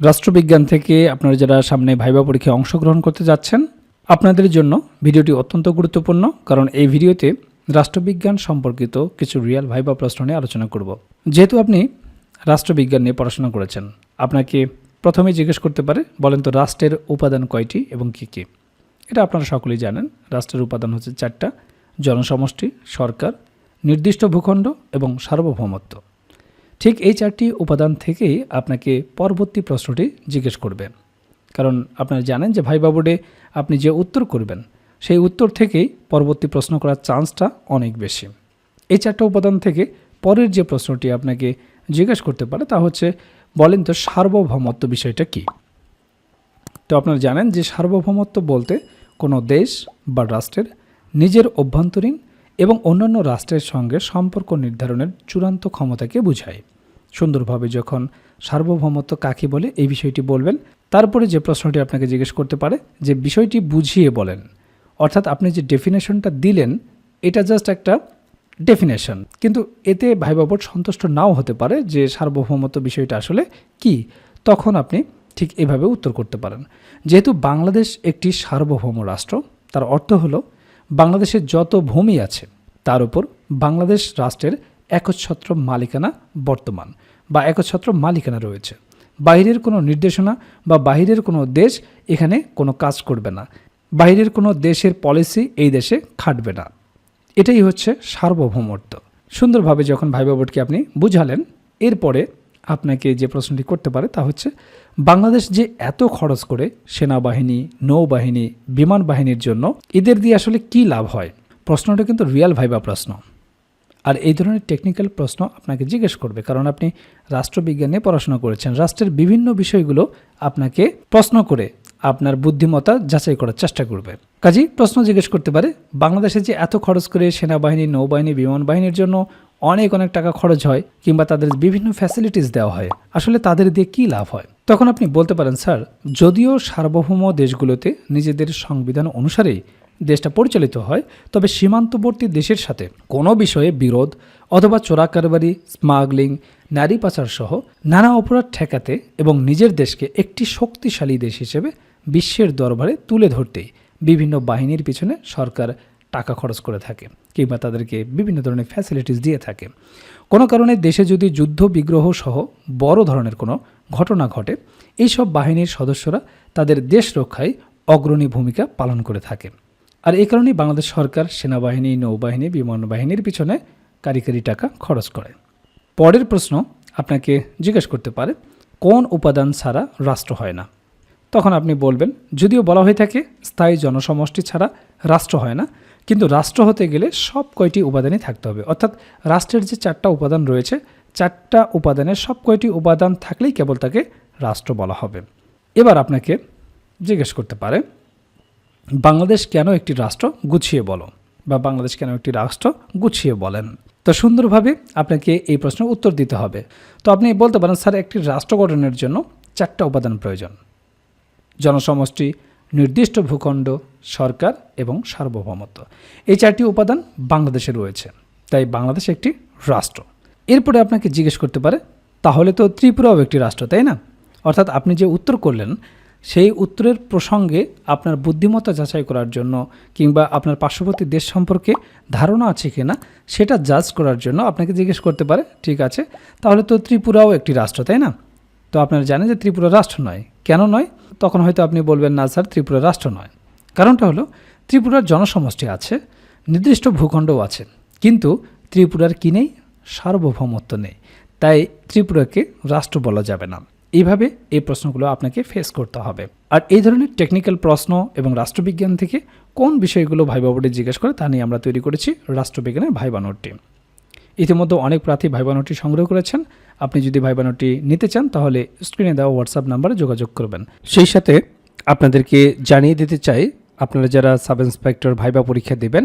রাষ্ট্রবিজ্ঞান থেকে আপনারা যারা সামনে ভাইবা পরীক্ষায় অংশগ্রহণ করতে যাচ্ছেন, আপনাদের জন্য ভিডিওটি অত্যন্ত গুরুত্বপূর্ণ, কারণ এই ভিডিওতে রাষ্ট্রবিজ্ঞান সম্পর্কিত কিছু রিয়াল ভাইবা প্রশ্ন নিয়ে আলোচনা করব। যেহেতু আপনি রাষ্ট্রবিজ্ঞান নিয়ে পড়াশোনা করেছেন, আপনাকে প্রথমেই জিজ্ঞেস করতে পারে, বলেন তো রাষ্ট্রের উপাদান কয়টি এবং কী কী? এটা আপনারা সকলেই জানেন, রাষ্ট্রের উপাদান হচ্ছে চারটা, জনসমষ্টি, সরকার, নির্দিষ্ট ভূখণ্ড এবং সার্বভৌমত্ব। ঠিক এই চারটি উপাদান থেকেই আপনাকে পরবর্তী প্রশ্নটি জিজ্ঞেস করবে। কারণ আপনারা জানেন যে ভাইবা বোর্ডে আপনি যে উত্তর করবেন, সেই উত্তর থেকেই পরবর্তী প্রশ্ন করার চান্সটা অনেক বেশি। এই চারটা উপাদান থেকে পরের যে প্রশ্নটি আপনাকে জিজ্ঞেস করতে পারে তা হচ্ছে, বলেন তো সার্বভৌমত্ব বিষয়টা কী? তো আপনারা জানেন যে সার্বভৌমত্ব বলতে কোনো দেশ বা রাষ্ট্রের নিজের অভ্যন্তরীণ এবং অন্যান্য রাষ্ট্রের সঙ্গে সম্পর্ক নির্ধারণের চূড়ান্ত ক্ষমতাকে বুঝায়। সুন্দরভাবে যখন সার্বভৌমত্ব কাকে বলে, এই বিষয়টি বলবেন, তারপরে যে প্রশ্নটি আপনাকে জিজ্ঞেস করতে পারে, যে বিষয়টি বুঝিয়ে বলেন। অর্থাৎ আপনি যে ডেফিনেশনটা দিলেন, এটা জাস্ট একটা ডেফিনেশন কিন্তু এতে ভাইবাবর সন্তুষ্ট নাও হতে পারে যে সার্বভৌমত্ব বিষয়টা আসলে কি। তখন আপনি ঠিক এভাবে উত্তর করতে পারেন। যেহেতু বাংলাদেশ একটি সার্বভৌম রাষ্ট্র, তার অর্থ হলো বাংলাদেশের যত ভূমি আছে, তার উপর বাংলাদেশ রাষ্ট্রের একচ্ছত্র মালিকানা বর্তমান বা একচ্ছত্র মালিকানা রয়েছে। বাইরের কোনো নির্দেশনা বা বাইরের কোনো দেশ এখানে কোনো কাজ করবে না। বাইরের কোনো দেশের পলিসি এই দেশে খাটবে না। এটাই হচ্ছে সার্বভৌমত্ব। সুন্দরভাবে যখন ভাই বাবরকে আপনি বুঝালেন, এরপরে আপনাকে যে প্রশ্নটি করতে পারে তা হচ্ছে বাংলাদেশ যে এত খরচ করে সেনাবাহিনী, নৌবাহিনী, বিমান বাহিনীর জন্য, এদের দিয়ে আসলে কি লাভ হয়? প্রশ্নটা কিন্তু রিয়াল ভাইবা প্রশ্ন। আর এই ধরনের টেকনিক্যাল প্রশ্ন আপনাকে জিজ্ঞেস করবে, কারণ আপনি রাষ্ট্রবিজ্ঞানে পড়াশোনা করেছেন, রাষ্ট্রের বিভিন্ন বিষয়গুলো আপনাকে প্রশ্ন করে আপনার বুদ্ধিমত্তা যাচাই করার চেষ্টা করবে। কাজী প্রশ্ন জিজ্ঞেস করতে পারে, বাংলাদেশে যে এত খরচ করে সেনাবাহিনী, নৌবাহিনী, বিমান বাহিনীর জন্য অনেক অনেক টাকা খরচ হয়, কিংবা তাদের বিভিন্ন ফ্যাসিলিটিস দেওয়া হয়, আসলে তাদের দিয়ে কি লাভ হয়? তখন আপনি বলতে পারেন, স্যার, যদিও সার্বভৌম দেশগুলোতে নিজেদের সংবিধান অনুসারেই দেশটা পরিচালিত হয়, তবে সীমান্তবর্তী দেশের সাথে কোনো বিষয়ে বিরোধ অথবা চোরাকারবারি, স্মাগলিং, নারী পাচার সহ নানা অপরাধ ঠেকাতে এবং নিজের দেশকে একটি শক্তিশালী দেশ হিসেবে বিশ্বের দরবারে তুলে ধরতে বিভিন্ন বাহিনীর পিছনে সরকার টাকা খরচ করে থাকে কিংবা তাদেরকে বিভিন্ন ধরনের ফ্যাসিলিটিস দিয়ে থাকে। কোনো কারণে দেশে যদি যুদ্ধ বিগ্রহ সহ বড় ধরনের কোনো ঘটনা ঘটে, এইসব বাহিনীর সদস্যরা তাদের দেশ রক্ষায় অগ্রণী ভূমিকা পালন করে থাকে। আর এই কারণেই বাংলাদেশ সরকার সেনাবাহিনী, নৌবাহিনী বিমান বাহিনীর পিছনে কারিগরি টাকা খরচ করে। পরের প্রশ্ন আপনাকে জিজ্ঞেস করতে পারে, কোন উপাদান ছাড়া রাষ্ট্র হয় না? তখন আপনি বলবেন, যদিও বলা হয়ে থাকে, স্থায়ী জনসমষ্টি ছাড়া রাষ্ট্র হয় না কিন্তু রাষ্ট্র হতে গেলে সব কয়টি উপাদানই থাকতে হবে। অর্থাৎ রাষ্ট্রের যে চারটা উপাদান রয়েছে, চারটা উপাদানের সব কয়টি উপাদান থাকলেই কেবল তাকে রাষ্ট্র বলা হবে। এবার আপনাকে জিজ্ঞেস করতে পারে, বাংলাদেশ কেন একটি রাষ্ট্র গুছিয়ে বলো বা বাংলাদেশ কেন একটি রাষ্ট্র গুছিয়ে বলেন? তো সুন্দরভাবে আপনাকে এই প্রশ্নের উত্তর দিতে হবে। তো আপনি বলতে পারেন, স্যার, একটি রাষ্ট্র গঠনের জন্য চারটা উপাদান প্রয়োজন। জনসমষ্টি নির্দিষ্ট ভূখণ্ড, সরকার এবং সার্বভৌমত্ব। এই চারটি উপাদান বাংলাদেশে রয়েছে, তাই বাংলাদেশ একটি রাষ্ট্র। এরপরে আপনাকে জিজ্ঞেস করতে পারে, তাহলে তো ত্রিপুরাও একটি রাষ্ট্র, তাই না? অর্থাৎ আপনি যে উত্তর করলেন, সেই উত্তরের প্রসঙ্গে আপনার বুদ্ধিমত্তা যাচাই করার জন্য কিংবা আপনার পার্শ্ববর্তী দেশ সম্পর্কে ধারণা আছে কিনা, সেটা জাজ করার জন্য আপনাকে জিজ্ঞেস করতে পারে, ঠিক আছে? তাহলে তো ত্রিপুরাও একটি রাষ্ট্র, তাই না? তো আপনারা জানেন যে ত্রিপুরা রাষ্ট্র নয় কেন নয়? তখন হয়তো আপনি বলবেন, না স্যার, ত্রিপুরা রাষ্ট্র নয়। কারণটা হলো, ত্রিপুরার জনসমষ্টি আছে, নির্দিষ্ট ভূখণ্ডও আছে, কিন্তু ত্রিপুরার কি নেই? সার্বভৌমত্ব নেই। তাই ত্রিপুরাকে রাষ্ট্র বলা যাবে না। এইভাবে এই প্রশ্নগুলো আপনাকে ফেস করতে হবে। আর এই ধরনের টেকনিক্যাল প্রশ্ন এবং রাষ্ট্রবিজ্ঞান থেকে কোন বিষয়গুলো ভাইবা জিজ্ঞেস করে তা নিয়ে আমরা তৈরি করেছি রাষ্ট্রবিজ্ঞানের ভাইবা নোটটি। ইতিমধ্যে অনেক প্রার্থী ভাইবা নোটটি সংগ্রহ করেছেন। আপনি যদি ভাইবা নোটটি নিতে চান, তাহলে স্ক্রিনে দেওয়া হোয়াটসঅ্যাপ নাম্বারে যোগাযোগ করবেন। সেই সাথে আপনাদেরকে জানিয়ে দিতে চাই, আপনারা যারা সাব ইন্সপেক্টর ভাইবা পরীক্ষা দেবেন